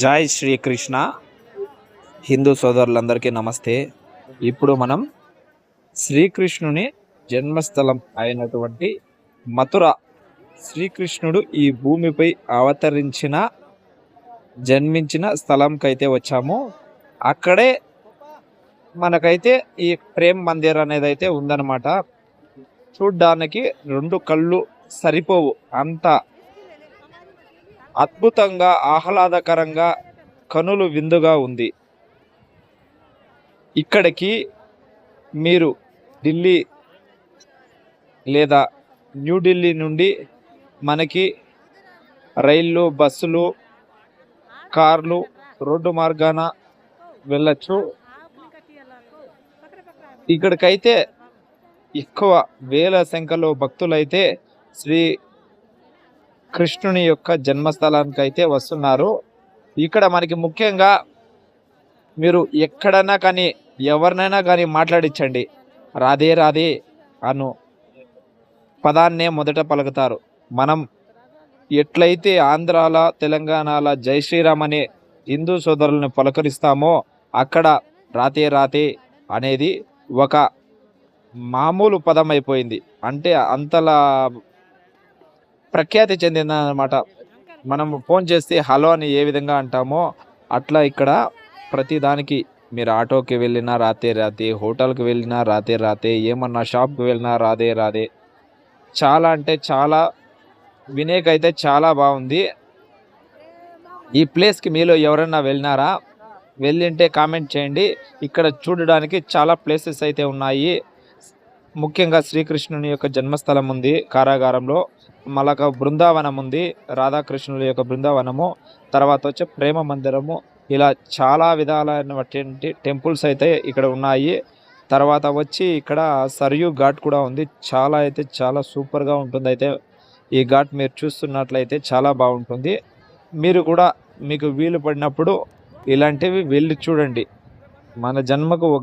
జై శ్రీకృష్ణ. హిందూ సోదరులందరికీ నమస్తే. ఇప్పుడు మనం శ్రీకృష్ణుని జన్మస్థలం అయినటువంటి మథుర శ్రీకృష్ణుడు ఈ భూమిపై అవతరించిన జన్మించిన స్థలంకైతే వచ్చాము. అక్కడే మనకైతే ఈ ప్రేమ్ మందిర్ అనేది అయితే ఉందన్నమాట. చూడ్డానికి రెండు కళ్ళు సరిపోవు. అంత అద్భుతంగా ఆహ్లాదకరంగా కనులు విందుగా ఉంది. ఇక్కడికి మీరు ఢిల్లీ లేదా న్యూఢిల్లీ నుండి మనకి రైళ్ళు బస్సులు కార్లు రోడ్డు మార్గాన వెళ్ళచ్చు. ఇక్కడికైతే ఎక్కువ వేల సంఖ్యలో భక్తులైతే శ్రీ కృష్ణుని యొక్క జన్మస్థలానికి అయితే వస్తున్నారు. ఇక్కడ మనకి ముఖ్యంగా మీరు ఎక్కడైనా కానీ ఎవరినైనా కానీ మాట్లాడించండి. రాధే రాధే అను పదాన్నే మొదట పలుకుతారు. మనం ఎట్లయితే ఆంధ్రాల తెలంగాణల జై శ్రీరామ్ అనే హిందూ సోదరులను పలకరిస్తామో అక్కడ రాతే రాతే అనేది ఒక మామూలు పదం అయిపోయింది. అంటే అంతలా ప్రఖ్యాతి చెందిందన్నమాట. మనం ఫోన్ చేస్తే హలో అని ఏ విధంగా అంటామో అట్లా ఇక్కడ ప్రతి దానికి మీరు ఆటోకి వెళ్ళినా రాతే రాతే హోటల్కి వెళ్ళినా రాతే రాతే ఏమన్నా షాప్కి వెళ్ళినా రాదే రాదే. చాలా అంటే చాలా వినేకైతే చాలా బాగుంది. ఈ ప్లేస్కి మీలో ఎవరైనా వెళ్ళినారా? వెళ్ళింటే కామెంట్ చేయండి. ఇక్కడ చూడడానికి చాలా ప్లేసెస్ అయితే ఉన్నాయి. ముఖ్యంగా శ్రీకృష్ణుని యొక్క జన్మస్థలం ఉంది కారాగారంలో. మళ్ళా బృందావనం ఉంది రాధాకృష్ణుల యొక్క బృందావనము. తర్వాత వచ్చి ప్రేమ మందిరము. ఇలా చాలా విధాలైనటువంటి టెంపుల్స్ అయితే ఇక్కడ ఉన్నాయి. తర్వాత వచ్చి ఇక్కడ సరియు ఘాట్ కూడా ఉంది. చాలా అయితే చాలా సూపర్గా ఉంటుంది అయితే. ఈ ఘాట్ మీరు చూస్తున్నట్లయితే చాలా బాగుంటుంది. మీరు కూడా మీకు వీలు పడినప్పుడు ఇలాంటివి వెళ్ళి చూడండి. మన జన్మకు ఒక